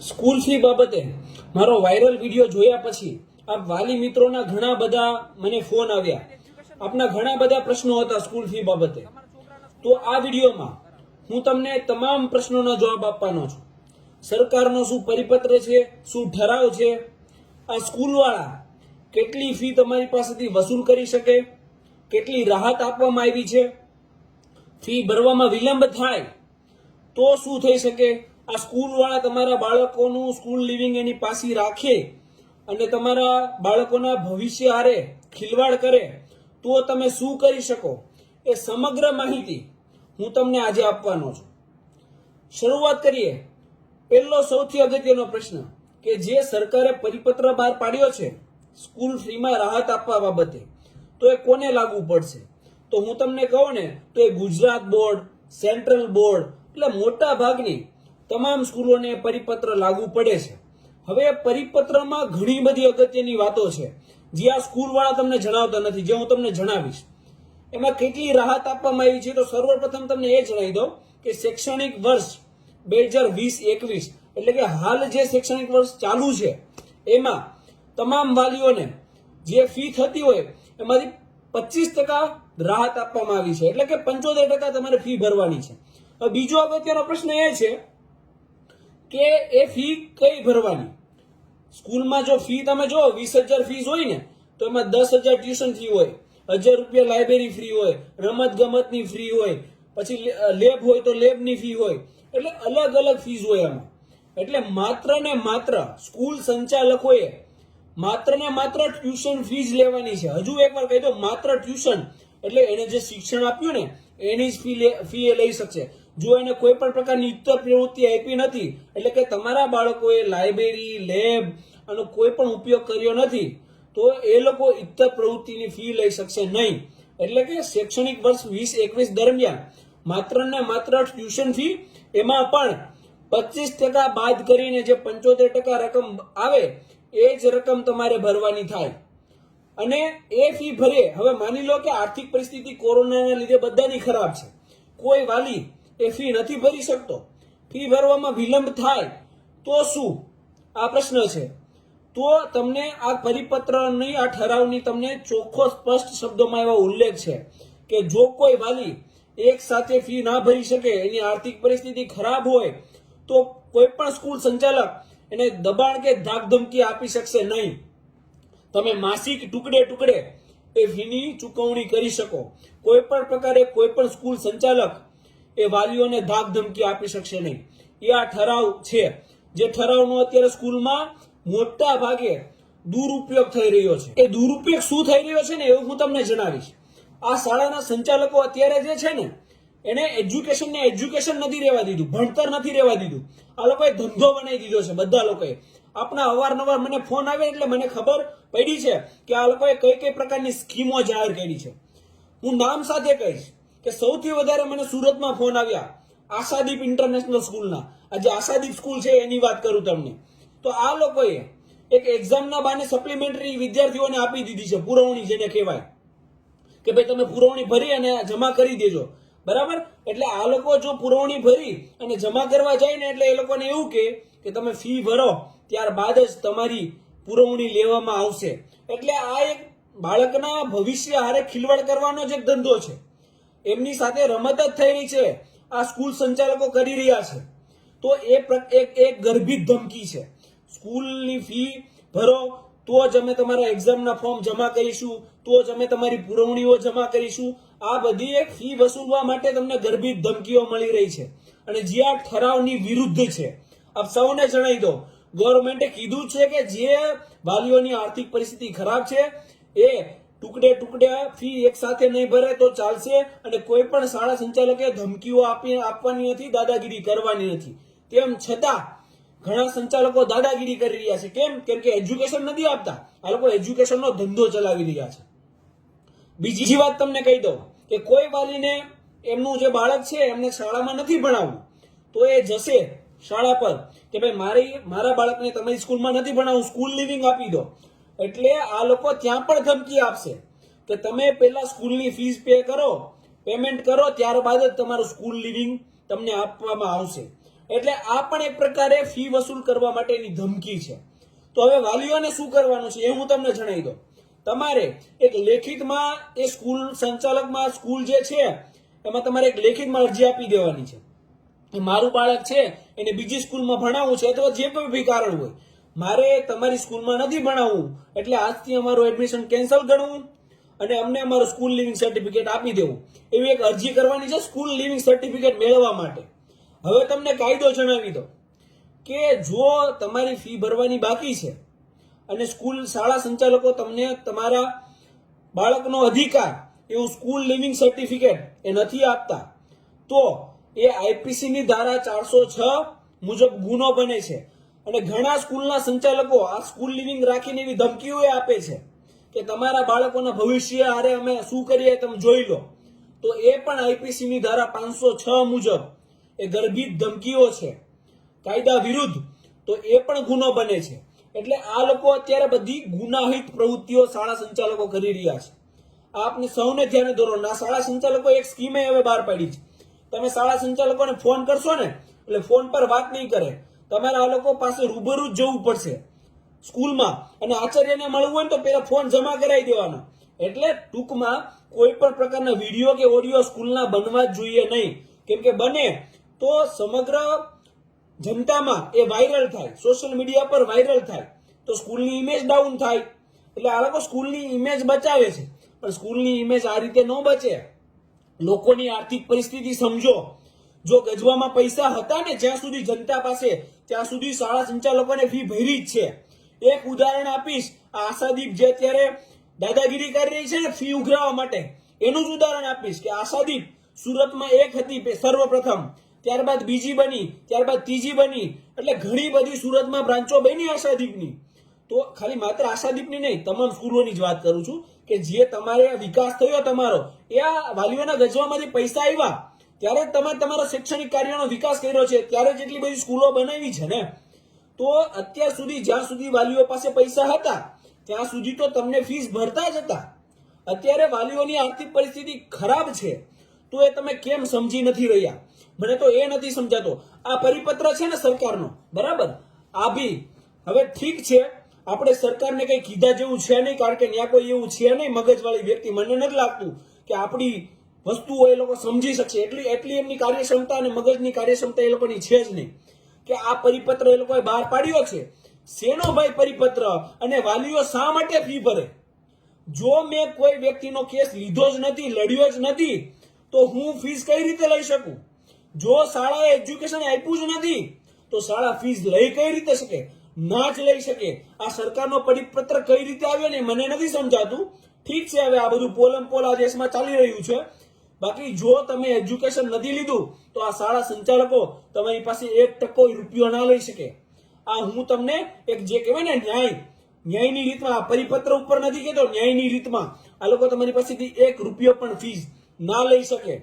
School fee બાબતે મારો viral video જોયા પછી આ વાલી મિત્રોના ઘણા બધા મને ફોન આવ્યા. આપના ઘણા બધા પ્રશ્નો હતા સ્કૂલ ફી બાબતે. તો આ વિડીયોમાં હું તમને તમામ પ્રશ્નોનો જવાબ આપવાનો છું. સરકારનો શું પરિપત્ર છે, શું ઠરાવ છે? આ સ્કૂલવાળા કેટલી ફી તમારી પાસેથી વસૂલ કરી શકે? કેટલી રાહત આપવામાં આવી છે? ફી ભરવામાં વિલંબ થાય તો શું થઈ શકે? આ સ્કૂલ વાળા તમારા બાળકોનું સ્કૂલ લિવિંગ એની પાસે રાખે અને તમારા બાળકોના ભવિષ્ય હારે ખિલવાડ કરે, તો તમે શું કરી શકો? એ સમગ્ર માહિતી હું તમને આજે આપવાનો છું. શરૂઆત કરીએ. પહેલો સૌથી અગત્યનો પ્રશ્ન કે જે સરકારે પરિપત્ર બહાર પાડ્યો છે, સ્કૂલ ફીમાં રાહત આપવા બાબતે, તો એ કોને લાગુ પડશે? તો હું તમને કહું ને, તો એ ગુજરાત બોર્ડ, સેન્ટ્રલ બોર્ડ, એટલે મોટા ભાગની તમામ સ્કૂલોને પરિપત્ર લાગુ પડે છે. હવે પરિપત્રમાં ઘણી બધી અગત્યની વાતો છે. જે આ સ્કૂલવાળા તમને જણાવતા નથી, જે હું તમને જણાવીશ. એમાં કેટલી રાહત આપવામાં આવી છે તો સર્વપ્રથમ તમને એ જણાવી દઉં કે શૈક્ષણિક વર્ષ બે હજાર વીસ એકવીસ, એટલે કે હાલ જે શૈક્ષણિક વર્ષ ચાલુ છે, એમાં તમામ વાલીઓને જે ફી થતી હોય, એમાંથી પચીસ ટકા રાહત આપવામાં આવી છે. એટલે કે પંચોતેર ટકા તમારે ફી ભરવાની છે. બીજો અગત્યનો પ્રશ્ન એ છે કે એ ફી કઈ ભરવાની? સ્કૂલમાં જો ફી તમે જો, વીસ હજાર ફીસ હોય ને, તો એમાં દસ હજાર ટ્યુશન ફી હોય, હજાર રૂપિયા લાઇબ્રેરી ફ્રી હોય રમત ગમતની ફ્રી હોય, પછી લેબ હોય તો લેબની ફી હોય, એટલે અલગ અલગ ફીસ હોય એમાં. એટલે માત્ર ને માત્ર સ્કૂલ સંચાલકોએ માત્ર ને માત્ર ટ્યુશન ફીસ લેવાની છે. હજુ એકવાર કહી દો માત્ર ટ્યુશન. એટલે એને જે શિક્ષણ આપ્યું ને, એની જ ફી ફી એ લઈ શકશે. જો એને કોઈ પણ પ્રકારની ઉત્તર પ્રવૃત્તિ આપી નથી, એટલે કે તમારા બાળકોએ લાઇબ્રેરી, લેબ આનો કોઈ પણ ઉપયોગ કર્યો નથી, તો એ લોકો ઇતર પ્રવૃત્તિની ફી લઈ શકશે નહીં. એટલે કે શૈક્ષણિક વર્ષ વીસ એકવીસ દરમિયાન માત્ર ને માત્ર ટ્યુશન ફી, એમાં પણ પચીસ ટકા બાદ કરીને જે પંચોતેર ટકા રકમ આવે, એ જ રકમ તમારે ભરવાની થાય. અને એ ફી ભરે. હવે માની લો કે આર્થિક પરિસ્થિતિ કોરોનાના લીધે બધાની ખરાબ છે. કોઈ વાલી એ ફી નથી ભરી શકતો. ફી ભરવામાં વિલંબ થાય તો શું? આ પ્રશ્ન છે. તો તમને આ પરિપત્રની, આ ઠરાવની તમને ચોખ્ખો, સ્પષ્ટ શબ્દોમાં એવો ઉલ્લેખ છે કે જો કોઈ વાલી એક સાથે ફી ના ભરી શકે, એની આર્થિક પરિસ્થિતિ ખરાબ હોય, તો કોઈ પણ સ્કૂલ સંચાલક એને દબાણ કે ધાકધમકી આપી શકશે નહીં. તમે માસિક ટુકડે ટુકડે એ ફીની ચૂકવણી કરી શકો. કોઈ પણ પ્રકારે કોઈ પણ સ્કૂલ સંચાલક એ વાલીઓને ધાક ધમકી આપી શકશે નહીં. એ આ ઠરાવ છે. જે ઠરાવનો અત્યારે સ્કૂલમાં મોટા ભાગે દુરુપયોગ થઈ રહ્યો છે. એ દુરુપયોગ શું થઈ રહ્યો છે ને એવું હું તમને જણાવીશ. આ શાળાના સંચાલકો અત્યારે જે છે ને, એને એજ્યુકેશન ને એજ્યુકેશન નથી રહેવા દીધું, ભણતર નથી રહેવા દીધું. આ લોકોએ ધંધો બનાવી દીધો છે બધા લોકોએ. આપણા અવારનવાર મને ફોન આવે એટલે મને ખબર પડી છે કે આ લોકોએ કઈ કઈ પ્રકારની સ્કીમો જાહેર કરી છે. હું નામ સાથે કહીશ. કે સૌથી વધારે મને સુરતમાં ફોન આવ્યા આશાદીપ ઇન્ટરનેશનલ સ્કૂલના આજે આશાદીપ સ્કૂલ છે, એની વાત કરું તમને. તો આ લોકોએ એક એક્ઝામના બાને સપ્લિમેન્ટરી વિદ્યાર્થીઓને આપી દીધી છે, પુરવણી જેને કહેવાય. કે ભાઈ તમે પુરવણી ભરી અને જમા કરી દેજો. બરાબર? એટલે આ લોકો જો પુરવણી ભરી અને જમા કરવા જાય ને એટલે એ લોકોને એવું કે કે તમે ફી ભરો, ત્યારબાદ જ તમારી પુરવણી લેવામાં આવશે. એટલે આ એક બાળકના ભવિષ્ય હારે ખિલવાડ કરવાનો જ એક ધંધો છે. એમની સાથે રમત જ થઈ રહી છે. આ સ્કૂલ સંચાલકો કરી રહ્યા છે. તો એ એક એક ગર્ભિત ધમકી છે. સ્કૂલની ફી ભરો, તો જ અમે તમારા એક્ઝામના ફોર્મ જમા કરીશું, તો જ અમે તમારી પુરવણીઓ જમા કરીશું. આ બધી એક ફી વસૂલવા માટે તમને ગર્ભિત ધમકીઓ મળી રહી છે. અને જે આ ઠરાવની વિરુદ્ધ છે. આપ સૌને જણાવી દો ગવર્મેન્ટે કીધું છે કે જે વાલીઓની આર્થિક પરિસ્થિતિ ખરાબ છે, એ ટુકડે ટુકડે ફી એક સાથે નહીં ભરે તો ચાલશે અને કોઈ પણ શાળા સંચાલકે ધમકીઓ આપી આપવાની નથી, દાદાગીરી કરવાની નથી. તેમ છતાં ઘણા સંચાલકો દાદાગીરી કરી રહ્યા છે. કેમ? કેમ કે એજ્યુકેશન નથી આપતા. આ લોકો એજ્યુકેશનનો ધંધો ચલાવી રહ્યા છે. બીજી વાત તમને કહી દઉં કે કોઈ વાલીને એમનું જે બાળક છે, એમને શાળામાં નથી ભણાવવું, તો એ જશે શાળા પર કે ભાઈ મારી, મારા બાળકને તમારી સ્કૂલમાં નથી ભણાવવું, સ્કૂલ લિવિંગ આપી દો. એટલે આ લોકો ત્યાં પણ ધમકી આપશે કે તમે પહેલાં સ્કૂલની ફીસ પે કરો પેમેન્ટ કરો, ત્યારબાદ જ તમારું સ્કૂલ લિવિંગ તમને આપવામાં આવશે. એટલે આ પણ એક પ્રકારે ફી વસૂલ કરવા માટેની ધમકી છે. તો હવે વાલીઓને શું કરવાનું છે એ હું તમને જણાવી દઉં. તમારે એક લેખિતમાં એ સ્કૂલ સંચાલકમાં સ્કૂલ જે છે, એમાં તમારે એક લેખિતમાં અરજી આપી દેવાની છે. મારું બાળક છે, એને બીજી સ્કૂલમાં ભણાવવું છે અથવા જે કોઈ બી કારણ હોય મારે તમારી સ્કૂલમાં નથી ભણાવવું એટલે આજથી અમારું એડમિશન કેન્સલ કરવું અને અમને અમારું સ્કૂલ લિવિંગ સર્ટિફિકેટ આપી દેવું. એવી એક અરજી કરવાની છે સ્કૂલ લિવિંગ સર્ટિફિકેટ મેળવવા માટે. હવે તમને કાયદો જણાવી દો કે જો તમારી ફી ભરવાની બાકી છે અને સ્કૂલ શાળા સંચાલકો તમને તમારા બાળકનો અધિકાર એવું સ્કૂલ લિવિંગ સર્ટિફિકેટ એ નથી આપતા, તો એ આઈપીસીની ધારા ચારસો છ મુજબ ગુનો બને છે. અને ઘણા સ્કૂલના સંચાલકો આ સ્કૂલ લિવિંગ રાખીને એવી ધમકીઓ આપે છે કે તમારા બાળકોના ભવિષ્ય હારે અમે શું કરીએ તમે જોઈ લો. તો એ પણ આઈપીસીની ધારા પાંચસો છ મુજબ એ ગર્ભિત ધમકીઓ છે. કાયદા વિરુદ્ધ તો એ પણ ગુનો બને છે. એટલે આ લોકો અત્યારે બધી ગુનાહિત પ્રવૃત્તિઓ શાળા સંચાલકો કરી રહ્યા છે. આપને સૌને ધ્યાને દોરો. ના, શાળા સંચાલકો એક સ્કીમે હવે બહાર પાડી છે. તમે શાળા સંચાલકોને ફોન કરશો ને, એટલે ફોન પર વાત નહીં કરે. તમારે આ લોકો પાસે રૂબરૂ જ જવું પડશે. સ્કૂલમાં અને આચાર્યને મળવું હોય ને તો પેલા ફોન જમા કરાવી દેવાના. એટલે ટૂંકમાં કોઈ પણ પ્રકારના વીડિયો કે ઓડિયો સ્કૂલના બનવા જ જોઈએ નહીં. કેમ કે બને તો સમગ્ર જનતામાં એ વાયરલ થાય. સોશિયલ મીડિયા પર વાયરલ થાય. તો સ્કૂલની ઇમેજ ડાઉન થાય. એટલે આ લોકો સ્કૂલની ઇમેજ બચાવે છે. પણ સ્કૂલની ઇમેજ આ રીતે ન બચે. લોકોની આર્થિક પરિસ્થિતિ સમજો. જો ગજવામાં પૈસા હતા ને જ્યાં સુધી જનતા પાસે ત્યાં સુધી શાળા સંચાલકોને ફી ભરી જ છે. એક ઉદાહરણ આપીશ. આશાદીપ જે અત્યારે દાદાગીરી કરી રહી છે ને ફી ઉઘરાવવા માટે. એનું જ ઉદાહરણ આપીશ કે આશાદીપ સુરતમાં એક હતી સર્વપ્રથમ. ત્યારબાદ બીજી બની, ત્યારબાદ ત્રીજી બની. એટલે ઘણી બધી સુરતમાં બ્રાન્ચો બની આશાદીપની. તો ખાલી માત્ર આશાદીપની નહીં, તમામ સ્કૂલોની જ વાત કરું છું કે જે તમારે વિકાસ થયો તમારો, એ આ વાલીઓના ગજવામાંથી પૈસા આવ્યા. ત્યારે તમે તમારા શૈક્ષણિક કાર્યનો વિકાસ કર્યો છે, ત્યારે જેટલી બધી સ્કૂલો બનાવી છે ને, તો અત્યાર સુધી જ્યાં સુધી વાલીઓ પાસે પૈસા હતા, ત્યાં સુધી તો તમને ફીસ ભરતા જ હતા. અત્યારે વાલીઓની આર્થિક પરિસ્થિતિ ખરાબ છે, તો એ તમે કેમ સમજી નથી રહ્યા? મને તો એ નથી સમજાતો. આ પરિપત્ર છે ને સરકારનો, બરાબર? આ બી. હવે ઠીક છે, આપણે સરકારને કઈ કીધા જેવું છે નહીં, કારણ કે ત્યાં કોઈ એવું છે નહીં, મગજવાળી વ્યક્તિ. મને નથી લાગતું કે આપણી વસ્તુઓ એ લોકો સમજી શકશે. એટલી એટલી એમની કાર્યક્ષમતા અને મગજની કાર્યક્ષમતા એ લોકોની છે જ નહીં. કે આ પરિપત્ર એ લોકોએ બહાર પાડ્યો છે. શેનો ભાઈ પરિપત્ર અને વાલીઓ શા માટે ફી ભરે? જો મેં કોઈ વ્યક્તિનો કેસ લીધો જ નથી, લડ્યો જ નથી, તો હું ફીસ કઈ રીતે લઈ શકું? જો શાળાએ એજ્યુકેશન આપ્યું જ નથી, તો શાળા ફીસ લઈ કઈ રીતે શકે? ના જ લઈ શકે. આ સરકારનો પરિપત્ર કઈ રીતે આવ્યો ને મને નથી સમજાતું. ઠીક છે, હવે આ બધું પોલમ પોલ આ દેશમાં ચાલી રહ્યું છે. બાકી જો તમે એજ્યુકેશન નથી લીધું, તો આ શાળા સંચાલકો તમારી પાસે એક ટકો રૂપિયો ના લઈ શકે. આ હું તમને એક જે કહેવાય ને ન્યાય, ન્યાયની રીતમાં આ પરિપત્ર ઉપર નથી કહેતો, ન્યાયની રીતમાં. આ લોકો તમારી પાસેથી એક રૂપિયો પણ ફીસ ના લઈ શકે.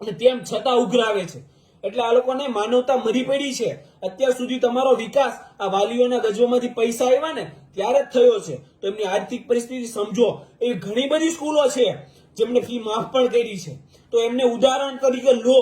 અને તેમ છતાં ઉઘરાવે છે. એટલે આ લોકોને માનવતા મરી પડી છે. અત્યાર સુધી તમારો વિકાસ આ વાલીઓના ગજવામાંથી પૈસા આવ્યા ને, ત્યારે જ થયો છે. તો એમની આર્થિક પરિસ્થિતિ સમજો. એવી ઘણી બધી સ્કૂલો છે. જેમને ફી માફ પણ કરી છે. તો એમને ઉદાહરણ તરીકે લો.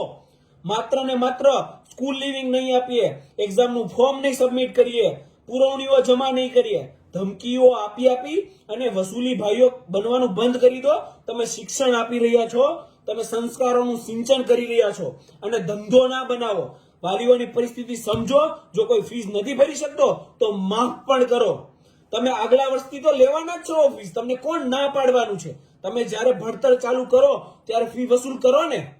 માત્ર ને માત્ર સ્કૂલ લિવિંગ નહીં આપીએ એક્ઝામનું ફોર્મ નહીં સબમિટ કરીએ, પુરવણીઓ જમા નહીં કરીએ. ધમકીઓ આપી આપી અને વસૂલી ભાઈઓ બનવાનું બંધ કરી દો. તમે શિક્ષણ આપી રહ્યા છો, તમે સંસ્કારોનું સિંચન કરી રહ્યા છો અને ધંધો ના બનાવો. વાલીઓની પરિસ્થિતિ સમજો, જો કોઈ ફીસ નથી ભરી શકતો, તો માફ પણ કરો. તમે આગલા વર્ષથી તો લેવાના જ છો ઓફિસ તમને કોણ ના પાડવાનું છે? તમે જ્યારે ભણતર ચાલુ કરો, ત્યારે ફી વસૂલ કરો ને.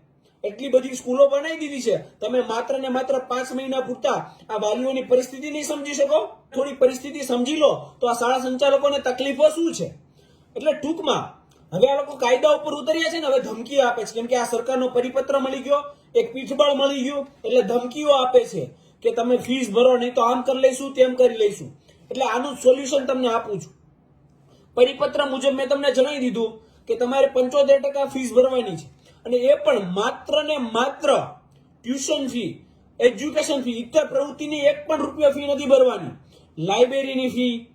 એટલી બધી સ્કૂલો બનાવી દીધી છે. તમે માત્ર ને માત્ર પાંચ મહિના પૂરતા આ વાલીઓની પરિસ્થિતિ નહીં સમજી શકો. થોડી પરિસ્થિતિ સમજી લો, તો આ શાળા સંચાલકોને તકલીફો શું છે? એટલે ટૂંકમાં, હવે આ લોકો કાયદા ઉપર ઉતર્યા છે ને, હવે ધમકીઓ આપે છે. કેમ કે આ સરકારનો પરિપત્ર મળી ગયો, એક પીઠબળ મળી ગયું, એટલે ધમકીઓ આપે છે કે તમે ફીસ ભરો નહીં તો આમ કરી લઈશું, તેમ કરી લઈશું. એટલે આનું સોલ્યુશન તમને આપું છું. પરિપત્ર મુજબ મેં તમને જણાવી દીધું કે તમારે પંચોતેર ટકા ફીસ ભરવાની છે. અને એ પણ માત્ર ને માત્ર ટ્યુશન ફી એજ્યુકેશન ફી ઇતર પ્રવૃત્તિની એક પણ રૂપિયા ફી નથી ભરવાની. લાઇબ્રેરીની ફી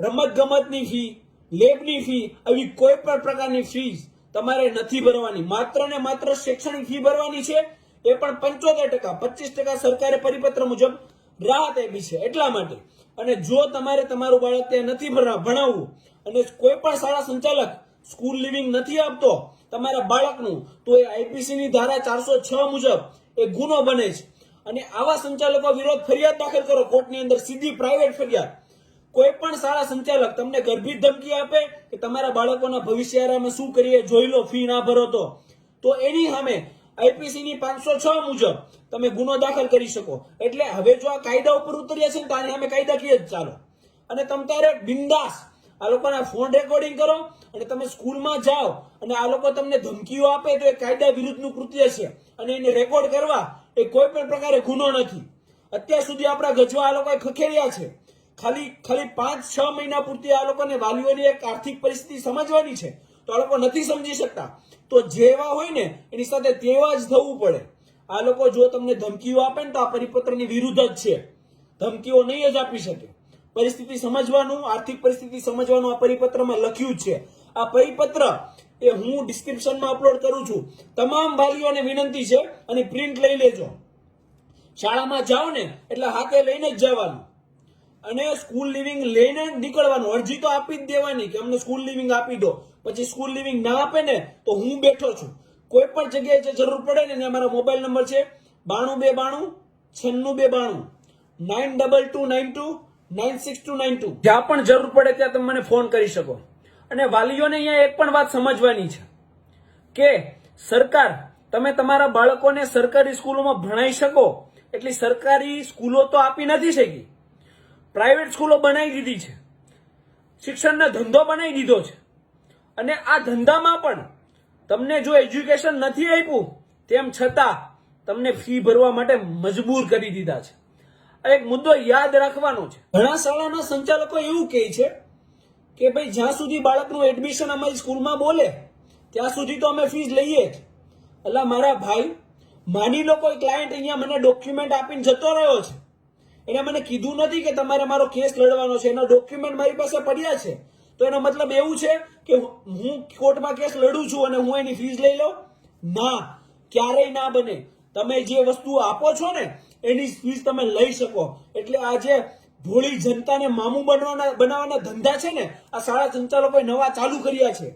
રમત ગમતની ફી લેબની ફી આવી કોઈ પણ પ્રકારની ફીસ તમારે નથી ભરવાની. માત્ર ને માત્ર શૈક્ષણિક ફી ભરવાની છે. એ પણ પંચોતેર ટકા, પચીસ ટકા સરકારે પરિપત્ર મુજબ રાહત આપી છે એટલા માટે. અને જો તમારે તમારું બાળક ત્યાં નથી ભણા- ભણાવવું અને કોઈ પણ શાળા સંચાલક સ્કૂલ લિવિંગ નથી આપતો તમારા બાળકનું, તો એ આઈપીસી ની ધારા ચારસો છ મુજબ એ ગુનો બને છે. અને આવા સંચાલકો વિરોધ ફરિયાદ દાખલ કરો, કોર્ટની અંદર સીધી પ્રાઇવેટ ફરિયાદ. કોઈ પણ શાળા સંચાલક તમને ગર્ભિત ધમકી આપે કે તમારા બાળકોના ભવિષ્યમાં શું કરીએ, જોઈ લો ફી ના ભરો તો. તો એની સામે આઈપીસી ની પાંચસો છ મુજબ તમે ગુનો દાખલ કરી શકો. એટલે હવે જો આ કાયદા ઉપર ઉતર્યા છે ને તો સામે કાયદાકીય જ ચાલો. અને તમ તારે બિંદાસ આ લોકોના ફોન રેકોર્ડિંગ કરો અને તમે સ્કૂલમાં જાઓ અને આ લોકો તમને ધમકીઓ આપે તો એ કાયદા વિરુદ્ધનું કૃત્ય છે. અને એને રેકોર્ડ કરવા એ કોઈ પણ પ્રકારે ગુનો નથી. અત્યાર સુધી આપણા ગજવા આ લોકોએ ખખેર્યા છે. ખાલી ખાલી પાંચ, છ મહિના પૂરતી આ લોકોને વાલીઓની એક આર્થિક પરિસ્થિતિ સમજવાની છે. તો આ લોકો નથી સમજી શકતા. તો જેવા હોય ને, એની સાથે તેવા જ થવું પડે. આ લોકો જો તમને ધમકીઓ આપે ને તો આ પરિપત્રની વિરુદ્ધ જ છે. ધમકીઓ નહીં જ આપી શકે. પરિસ્થિતિ સમજવાનું, આર્થિક પરિસ્થિતિ સમજવાનું આ પરિપત્રમાં લખ્યું છે. આ પરિપત્ર એ હું ડિસ્ક્રિપ્શનમાં અપલોડ કરું છું. તમામ વાલીઓને વિનંતી છે અને પ્રિન્ટ લઈ લેજો. શાળામાં જાઓ ને, એટલે હાથે લઈને જ જવાનું. અને સ્કૂલ લિવિંગ લઈને નીકળવાનું. અરજી તો આપી જ દેવાની કે અમને સ્કૂલ લિવિંગ આપી દો. પછી સ્કૂલ લિવિંગ ના આપે ને, તો હું બેઠો છું. કોઈ પણ જગ્યાએ જે જરૂર પડે ને અમારા મોબાઈલ નંબર છે બાણું બે બાણું, છન્નું બે બાણું nine double two nine two nine six two nine two. જ્યાં પણ જરૂર પડે ત્યાં તમે મને ફોન કરી શકો. અને વાલીઓને અહીંયા એક પણ વાત સમજવાની છે કે સરકાર, તમે તમારા બાળકોને સરકારી સ્કૂલોમાં ભણાઈ શકો, એટલી સરકારી સ્કૂલો તો આપી નથી શકી. પ્રાઇવેટ સ્કૂલો બનાવી દીધી છે. શિક્ષણનો ધંધો બનાવી દીધો છે. અને આ ધંધામાં પણ તમને જો એજ્યુકેશન નથી આપ્યું, તેમ છતાં તમને ફી ભરવા માટે મજબૂર કરી દીધા છે. આ એક મુદ્દો યાદ રાખવાનો છે. ઘણા શાળાના સંચાલકો એવું કહે છે કે ભાઈ જ્યાં સુધી બાળકનું એડમિશન અમારી સ્કૂલમાં બોલે, ત્યાં સુધી તો અમે ફીસ લઈએ જ. એટલે મારા ભાઈ, માની લો કોઈ ક્લાયન્ટ અહીંયા મને ડોક્યુમેન્ટ આપીને જતો રહ્યો છે. એને મને કીધું નથી કે તમારે મારો કેસ લડવાનો છે. એના ડોક્યુમેન્ટ મારી પાસે પડ્યા છે. તો એનો મતલબ એવું છે કે હું કોર્ટમાં કેસ લડું છું અને હું એની ફીસ લઈ લઉં? ના. ક્યારેય ના બને. તમે જે વસ્તુ આપો છો ને એની સ્પીચ તમે લઈ શકો. એટલે આજે ભોળી જનતાને મામું બનવાના, બનાવવાના ધંધા છે ને, આ શાળા સંચાલકોએ નવા ચાલુ કર્યા છે.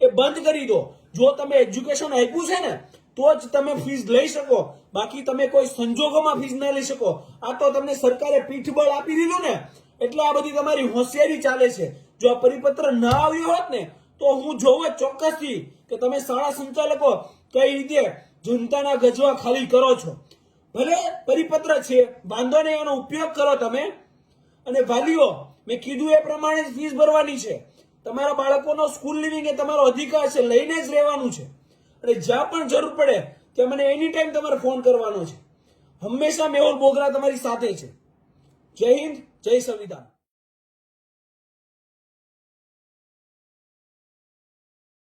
એ બંધ કરી દો. જો તમે એજ્યુકેશન આપ્યું છે ને, તો જ તમે ફીસ લઈ શકો. બાકી તમે કોઈ સંજોગોમાં ફીસ ના લઈ શકો. આ તો તમને સરકારે પીઠબળ આપી દીધું ને, એટલે આ બધી તમારી હોશિયારી ચાલે છે. જો આ પરિપત્ર ના આવ્યો હોત ને, તો હું જોઉં ચોક્કસથી કે તમે શાળા સંચાલકો કઈ રીતે જનતાના ગજવા ખાલી કરો છો. ભલે પરિપત્ર છે વાંધો નહીં એનો ઉપયોગ કરો તમે. અને વાલીઓ, મેં કીધું એ પ્રમાણે ફીસ ભરવાની છે. તમારા બાળકોનો સ્કૂલ લિવિંગ એ તમારો અધિકાર છે, લઈને જ રહેવાનું છે. અને જ્યાં પણ જરૂર પડે, ત્યાં મને એની ટાઈમ તમારે ફોન કરવાનો છે. હંમેશા મેહુલ બોગરા તમારી સાથે છે. જય હિન્દ, જય સંવિધાન.